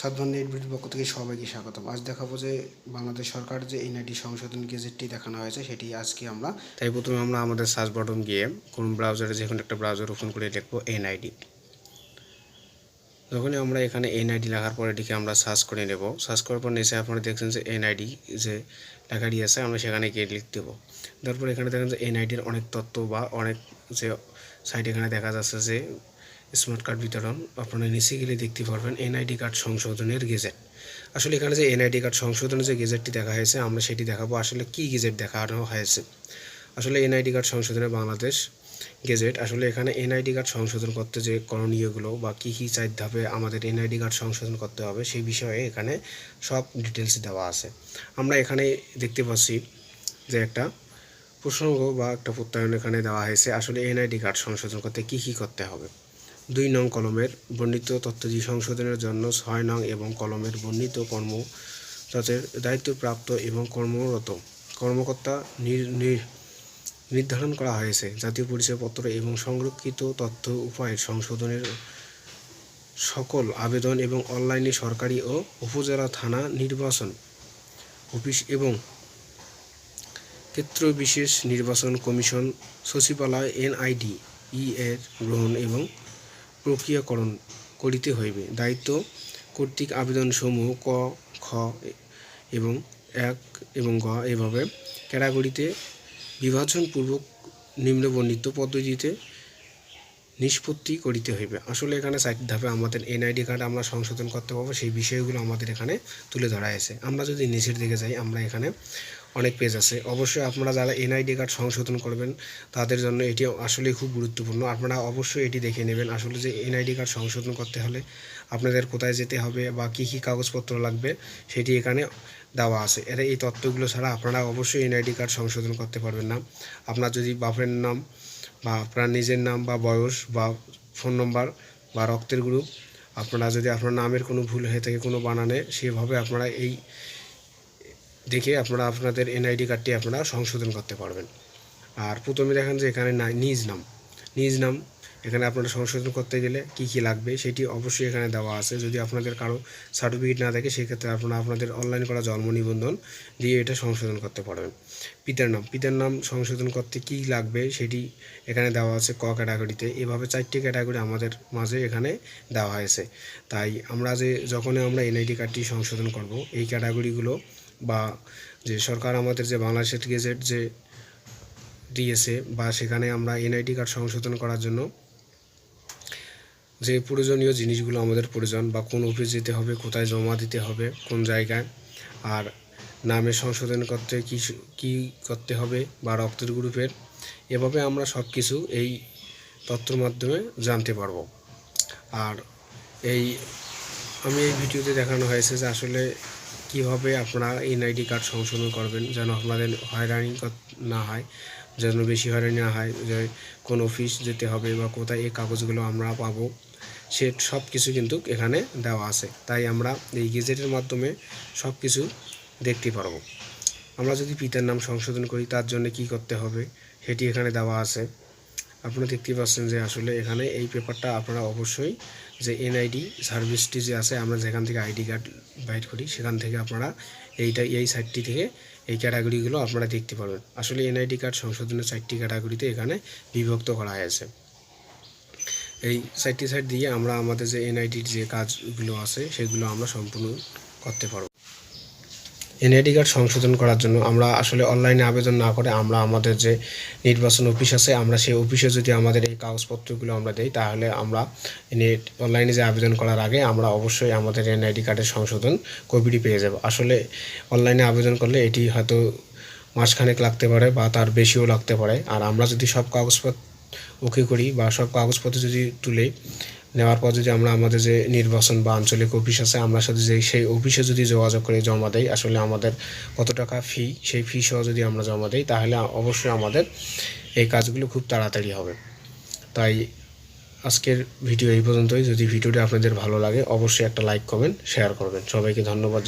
সাতবান নেটবিটির পক্ষ থেকে সবাইকে স্বাগতম। আজ দেখাবো যে বাংলাদেশ সরকার যে এনআইডি সংশোধন গেজেটটি দেখানো হয়েছে, সেটি আজকে আমরা তাই প্রথমে আমরা আমাদের সার্চ বাটন গিয়ে কোন ব্রাউজারে যে কোনো একটা ব্রাউজার ওপেন করে লিখব এনআইডি। যখনই আমরা এখানে এনআইডি লেখার পর এটিকে আমরা সার্চ করে নেব। সার্চ করার পর নিচে আপনারা দেখছেন যে এনআইডি যে লেখাটি আছে আমরা সেখানে গিয়ে লিখে দেবো। তারপর এখানে দেখেন যে এনআইডির অনেক তথ্য বা অনেক যে সাইট এখানে দেখা যাচ্ছে যে স্মার্ট কার্ড বিতরণ আপনারা নিচে গেলে দেখতে পারবেন এনআইডি কার্ড সংশোধনের গেজেট। আসলে এখানে যে এনআইডি কার্ড সংশোধনের যে গেজেটটি দেখা হয়েছে, আমরা সেটি দেখাবো আসলে কি গেজেট দেখানো হয়েছে। আসলে এনআইডি কার্ড সংশোধনে বাংলাদেশ গেজেট, আসলে এখানে এনআইডি কার্ড সংশোধন করতে যে করণীয়গুলো বা কী কী চার ধাপে আমাদের এনআইডি কার্ড সংশোধন করতে হবে সেই বিষয়ে এখানে সব ডিটেলস দেওয়া আছে। আমরা এখানে দেখতে পাচ্ছি যে একটা প্রসঙ্গ বা একটা প্রত্যয়ন এখানে দেওয়া হয়েছে, আসলে এনআইডি কার্ড সংশোধন করতে কী কী করতে হবে। দুই নং কলমের বর্ণিত তথ্যজি সংশোধনের জন্য ছয় নং এবং কলমের বর্ণিত কর্ম তাদের দায়িত্বপ্রাপ্ত এবং কর্মরত। কর্মকর্তা নির- নির- নির্ধারণ করা হয়েছে। জাতীয় পরিচয়পত্র এবং সংরক্ষিত তথ্য উপায়ের সংশোধনের সকল আবেদন এবং অনলাইনে সরকারি ও উপজেলা থানা নির্বাচন অফিস এবং ক্ষেত্র বিশেষ নির্বাচন কমিশন সচিবালয় এনআইডি, ই এর গ্রহণ এবং প্রক্রিয়াকরণ করিতে হইবে। দায়িত্ব কর্তৃক আবেদনসমূহ ক, খ এবং এক এবং গ এভাবে ক্যাটাগরিতে বিভাজনপূর্বক নিম্নবর্ণিত পদ্ধতিতে নিষ্পত্তি করিতে হইবে। আসলে এখানে চারটি ধাপে আমাদের এনআইডি কার্ড আমরা সংশোধন করতে পারব, সেই বিষয়গুলো আমাদের এখানে তুলে ধরা আছে আমরা যদি নিচের দিকে যাই, আমরা এখানে অনেক পেজ আছে। অবশ্যই আপনারা যারা এনআইডি কার্ড সংশোধন করবেন, তাদের জন্য এটি আসলে খুব গুরুত্বপূর্ণ। আপনারা অবশ্যই এটি দেখে নেবেন আসলে যে এনআইডি কার্ড সংশোধন করতে হলে আপনাদের কোথায় যেতে হবে বা কী কী কাগজপত্র লাগবে, সেটি এখানে দেওয়া আছে। এর এই তথ্যগুলো ছাড়া আপনারা অবশ্যই এনআইডি কার্ড সংশোধন করতে পারবেন না। আপনার যদি বাপের নাম বা আপনার নিজের নাম বা বয়স বা ফোন নম্বর বা রক্তের গ্রুপ আপনারা যদি আপনার নামের কোনো ভুল হয়ে থাকে, কোনো বানানে, সেভাবে আপনারা এই দেখে আপনারা আপনাদের এনআইডি কার্ডটি আপনারা সংশোধন করতে পারবেন। আর প্রথমে দেখেন যে এখানে নিজ নাম। নিজ নাম, এখানে আপনারা সংশোধন করতে গেলে কি কি লাগবে সেটি অবশ্যই এখানে দেওয়া আছে। যদি আপনাদের কারও সার্টিফিকেট না থাকে, সেক্ষেত্রে আপনারা আপনাদের অনলাইন করা জন্ম নিবন্ধন দিয়ে এটা সংশোধন করতে পারবেন। পিতার নাম পিতার নাম সংশোধন করতে কি লাগবে সেটি এখানে দেওয়া আছে ক ক্যাটাগরিতে এভাবে চারটি ক্যাটাগরি আমাদের মাঝে এখানে দেওয়া হয়েছে। তাই আমরা যে, যখনই আমরা এনআইডি কার্ডটি সংশোধন করব, এই ক্যাটাগরিগুলো বা যে সরকার আমাদের যে বাংলাদেশের গেজেট যে দিয়েছে বা সেখানে আমরা এনআইডি কার্ড সংশোধন করার জন্য যে প্রয়োজনীয় জিনিসগুলো আমাদের প্রয়োজন বা কোন অফিস যেতে হবে, কোথায় জমা দিতে হবে, কোন জায়গায় আর নামে সংশোধন করতে কী কী করতে হবে বা রক্তের গ্রুপের এভাবে আমরা সব কিছু এই তথ্যর মাধ্যমে জানতে পারব। আর এই, আমি এই ভিডিওতে দেখানো হয়েছে যে আসলে কীভাবে আপনারা এনআইডি কার্ড সংশোধন করবেন যেন আপনাদের হয়রানি না হয়, যেন বেশি হয়রানি না হয়, যে কোন অফিস যেতে হবে বা কোথায় এই কাগজগুলো আমরা পাবো, সে সব কিছু কিন্তু এখানে দেওয়া আছে। তাই আমরা এই গেজেটের মাধ্যমে সব কিছু দেখতে পারব। আমরা যদি পিতার নাম সংশোধন করি, তার জন্য কি করতে হবে, সেটি এখানে দেওয়া আছে। আপনারা দেখতে পাচ্ছেন যে আসলে এখানে এই পেপারটা আপনারা অবশ্যই যে এনআইডি সার্ভিসটি যে আছে, আমরা যেখান থেকে আইডি কার্ড বাইট করি, সেখান থেকে আপনারা এইটা, এই সাইটটি থেকে এই ক্যাটাগরিগুলো আপনারা দেখতে পারবেন। আসলে এনআইডি কার্ড সংশোধনের চারটি ক্যাটাগরিতে এখানে বিভক্ত করা হয়েছে। এই সাইটটি সাইট দিয়ে আমরা আমাদের যে এনআইডির যে কাজগুলো আছে, সেগুলো আমরা সম্পূর্ণ করতে পারব। এনআইডি কার্ড সংশোধন করার জন্য আমরা আসলে অনলাইনে আবেদন না করে আমরা আমাদের যে নির্বাচন অফিস আছে, আমরা সেই অফিসে যদি আমাদের এই কাগজপত্রগুলো আমরা দেই, তাহলে আমরা অনলাইনে যে আবেদন করার আগে আমরা অবশ্যই আমাদের এনআইডি কার্ডের সংশোধন কপিটি পেয়ে যাব। আসলে অনলাইনে আবেদন করলে এটি হয়তো মাসখানেক লাগতে পারে বা তার বেশিও লাগতে পারে। আর আমরা যদি সব কাগজপত্র ওকে করি বা সব কাগজপত্র যদি তুলে নেওয়ার পর যদি আমরা আমাদের যে নির্বাচন বা আঞ্চলিক অফিস আছে, আমরা সাথে যে সেই অফিসে যদি যোগাযোগ করে জমা দেই, আসলে আমাদের কত টাকা ফি সেই ফি সহ যদি আমরা জমা দেই, তাহলে অবশ্যই আমাদের এই কাজগুলো খুব তাড়াতাড়ি হবে। তাই আজকের ভিডিও এই পর্যন্তই। যদি ভিডিওটি আপনাদের ভালো লাগে, অবশ্যই একটা লাইক করবেন শেয়ার করবেন। সবাইকে ধন্যবাদ